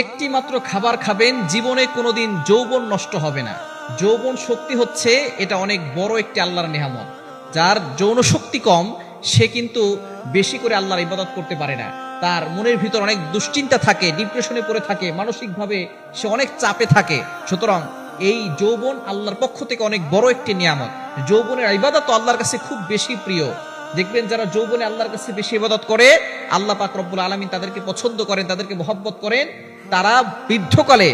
একটি মাত্র খাবার খাবেন, জীবনে কোনোদিন যৌবন নষ্ট হবে না। যৌবন শক্তি হচ্ছে, এটা অনেক বড় একটি আল্লাহর নেহামত যার যৌন শক্তি কম, সে কিন্তু বেশি করে আল্লাহর ইবাদত করতে পারে না। তার মনের ভিতর অনেক দুশ্চিন্তা থাকে ডিপ্রেশনে পড়ে থাকে, মানসিকভাবে সে অনেক চাপে থাকে। সুতরাং এই যৌবন আল্লাহর পক্ষ থেকে অনেক বড় একটি নিয়ামত। যৌবনের ইবাদত আল্লাহর কাছে খুব বেশি প্রিয়। দেখবেন যারা যৌবনে আল্লাহর কাছে বেশি ইবাদত করে, আল্লাহ পাক রব্বুল আলমিন তাদেরকে পছন্দ করেন, তাদেরকে মহব্বত করেন। তারা বৃদ্ধকালে,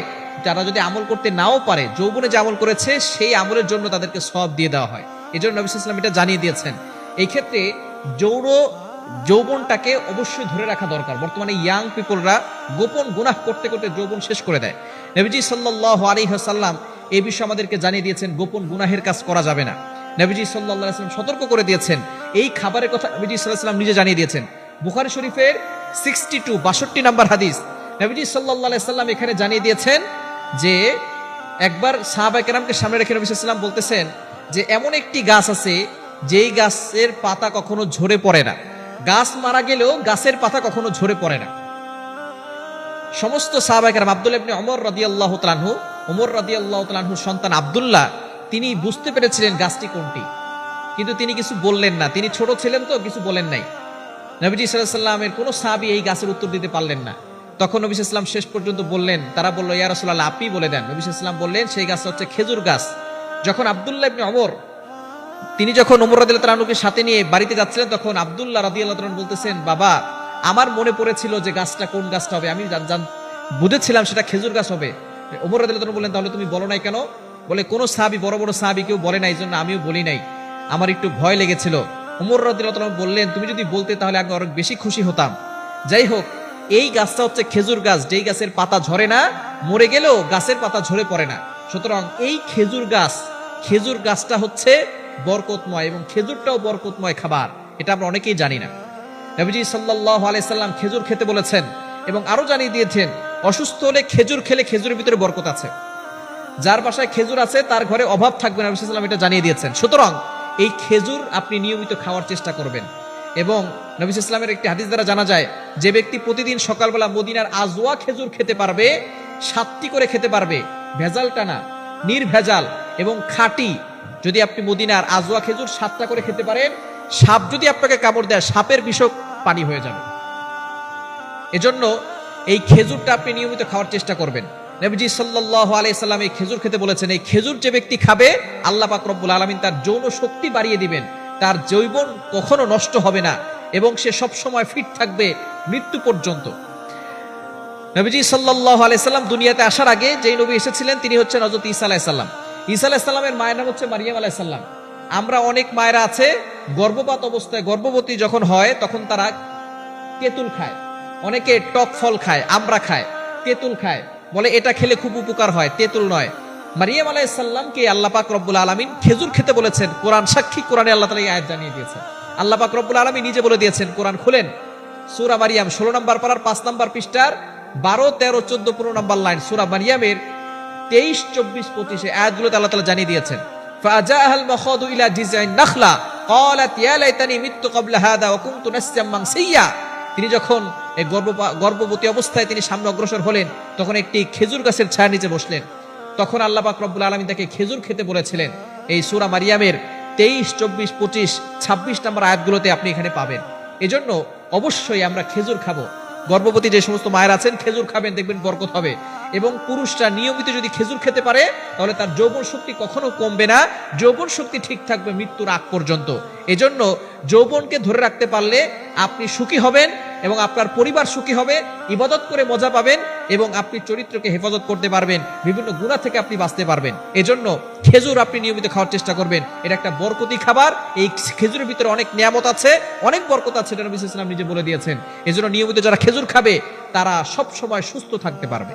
যারা যদি আমল করতে নাও পারে, যৌবনে যে আমল করেছে, সেই আমলের জন্য তাদেরকে সব দিয়ে দেওয়া হয়। এই জন্য নবী ইসলাম এটা জানিয়ে দিয়েছেন। এই ক্ষেত্রে যৌন, যৌবনটাকে অবশ্যই ধরে রাখা দরকার। বর্তমানে ইয়াং পিপলরা গোপন গুনাহ করতে করতে যৌবন শেষ করে দেয়। নবীজি সাল্লাহ আলী সাল্লাম এই বিষয়ে আমাদেরকে জানিয়ে দিয়েছেন, গোপন গুনাহের কাজ করা যাবে না। নবীজি সাল্লাহ সাল্লাম সতর্ক করে দিয়েছেন। এই খাবারের কথা নবীজি সাল্লাহ সাল্লাম নিজে জানিয়ে দিয়েছেন। বুখারি শরীফের সিক্সটি টু বাষট্টি নাম্বার হাদিস নবীজি সাল্লাহ সাল্লাম এখানে জানিয়ে দিয়েছেন যে একবার সাহাবা কেরামকে সামনে রেখে নবী সাল্লাম বলতেছেন যে এমন একটি গাছ আছে যেই গাছের পাতা কখনো ঝরে পড়ে না। গাছ মারা গেলেও গাছের পাতা কখনো ঝরে পড়ে না। সমস্ত সাহাবাহাম আব্দুল ইবনে অমর রাদি আল্লাহ তালানহু ওমর রাদি আল্লাহ সন্তান আবদুল্লাহ, তিনি বুঝতে পেরেছিলেন গাছটি কোনটি। কিন্তু তিনি কিছু বললেন না। তিনি ছোট ছিলেন তো, কিছু বলেন নাই। নবীজি সাল্লামের কোনো সাহাবি এই গাছের উত্তর দিতে পারলেন না। তখন নবী ইসলাম শেষ পর্যন্ত বললেন, তারা বলল, ইয়া রাসুল্লাহ আপনি বলে দেন। নবী ইসলাম বললেন, সেই গাছটা হচ্ছে খেজুর গাছ। যখন আবদুল্লাহ ইবনে অমর তিনি যখন ওমর রাদিল্লাহ তালানুকে সাথে নিয়ে বাড়িতে যাচ্ছিলেন, তখন আবদুল্লাহ রাদি আল্লাহ বলতেছেন, বাবা, আমার মনে পড়েছিল যে গাছটা কোন গাছটা হবে। আমি বুঝেছিলাম সেটা খেজুর গাছ হবে। ওমর রাদিল্লাহ বললেন, তাহলে তুমি বলো নাই কেন? বলে, কোনো সাহাবি, বড় বড় সাহাবি কেউ বলে নাই জন্য আমিও বলি নাই। আমার একটু ভয় লেগেছিল। উমর রাদিল্লাহ বললেন, তুমি যদি বলতে, তাহলে আমি অনেক বেশি খুশি হতাম। যাই হোক এই গাছটা হচ্ছে খেজুর গাছ, যেই গাছের পাতা ঝরে না, মরে গেলেও গাছের পাতা ঝরে পড়ে না। সুতরাং এই খেজুর গাছ, খেজুর গাছটা হচ্ছে বরকতময় এবং খেজুরটাও বরকতময় খাবার, এটা আমরা অনেকেই জানি না। নবীজি সাল্লাহ আলাইসাল্লাম খেজুর খেতে বলেছেন এবং আরও জানিয়ে দিয়েছেন, অসুস্থ হলে খেজুর খেলে খেজুরের ভিতরে বরকত আছে। যার বাসায় খেজুর আছে, তার ঘরে অভাব থাকবে না সাল্লাম এটা জানিয়ে দিয়েছেন। সুতরাং এই খেজুর আপনি নিয়মিত খাওয়ার চেষ্টা করবেন। এবং নবী ইসলামের একটি হাদিস দ্বারা জানা যায়, যে ব্যক্তি প্রতিদিন সকালবেলা মদিনার আজওয়া খেজুর খেতে পারবে, সাতটি করে খেতে পারবে, ভেজাল টানা, নির্ভেজাল এবং খাঁটি। যদি আপনি মদিনার আজওয়া খেজুর সাতটা করে খেতে পারেন, সাপ যদি আপনাকে কামড় দেয়, সাপের বিষক পানি হয়ে যাবে। এজন্য এই খেজুরটা আপনি নিয়মিত খাওয়ার চেষ্টা করবেন। নবীজি সাল্লাহ আলাইসাল্লাম এই খেজুর খেতে বলেছেন, এই খেজুর যে ব্যক্তি খাবে, আল্লাহ পাক রব্বুল আলমিন তার যৌন শক্তি বাড়িয়ে দিবেন। তার যৌবন কখনো নষ্ট হবে না এবং সে সব সময় ফিট থাকবে মৃত্যু পর্যন্ত। নবীজি সাল্লাহ আলাইসাল্লাম দুনিয়াতে আসার আগে যেই নবী এসেছিলেন, তিনি হচ্ছেন হজরত ঈসা আলাইসাল্লাম ঈসা আলাইসাল্লামের মায়ের নাম হচ্ছে মারিয়াম আলাইসাল্লাম আমরা অনেক মায়েরা আছে, গর্ভপাত অবস্থায় গর্ভবতী যখন হয়, তখন তারা তেঁতুল খায়। অনেকে টক ফল খায় আমরা খায়, তেঁতুল খায়। বলে, এটা খেলে খুব উপকার হয়, তেঁতুল নয়। মারিয়াম আলাইসাল্লামকে আল্লাহ পাক রব্বুল আলমিন খেজুর খেতে বলেছেন কোরআন সাক্ষী কোরআনে আল্লাহ তালা এই আয়াত জানিয়ে দিয়েছেন আল্লাহ পাক রব্বুল আলমী নিজে বলে দিয়েছেন কোরআন খুলেন সুরা মারিয়াম ষোলো নম্বর পাড়ার পাঁচ নম্বর পৃষ্ঠার বারো তেরো চোদ্দ পনেরো নম্বর লাইন সুরা মারিয়ামের তেইশ চব্বিশ পঁচিশে আয়াতগুলোতে আল্লাহ তালা জানিয়ে দিয়েছেন فأجاءها المخاض إلى جذع النخلة قالت يا ليتني مت قبل هذا وكنت نسيا منسيا তিনি যখন এই গর্ভপা- গর্ভবতী অবস্থায় তিনি সামনে অগ্রসর হলেন তখন একটি খেজুর গাছের ছায়া নিচে বসলেন তখন আল্লাহ পাক রব্বুল আলমী তাকে খেজুর খেতে বলেছিলেন। এই সুরা মারিয়ামের তেইশ, চব্বিশ, পঁচিশ, ছাব্বিশ নম্বর আয়াতগুলোতে আপনি এখানে পাবেন। এজন্য অবশ্যই আমরা খেজুর খাব। গর্ভবতী যে সমস্ত মায়ের আছেন, খেজুর খাবেন, দেখবেন বরকত হবে। এবং পুরুষরা নিয়মিত যদি খেজুর খেতে পারে, তাহলে তার যৌবন শক্তি কখনো কমবে না। যৌবন শক্তি ঠিক থাকবে মৃত্যুর আগ পর্যন্ত। এজন্য যৌবনকে ধরে রাখতে পারলে আপনি সুখী হবেন এবং আপনার পরিবার সুখী হবে, ইবাদত করে মজা পাবেন এবং আপনি চরিত্রকে হেফাজত করতে পারবেন, বিভিন্ন গুণা থেকে আপনি বাঁচতে পারবেন। এজন্য খেজুর আপনি নিয়মিত খাওয়ার চেষ্টা করবেন। এটা একটা বরকতি খাবার। এই খেজুরের ভিতরে অনেক নিয়ামত আছে, অনেক বরকত আছে, এটা ইসলাম নিজে বলে দিয়েছেন। এজন্য নিয়মিত যারা খেজুর খাবে, তারা সব সময় সুস্থ থাকতে পারবে।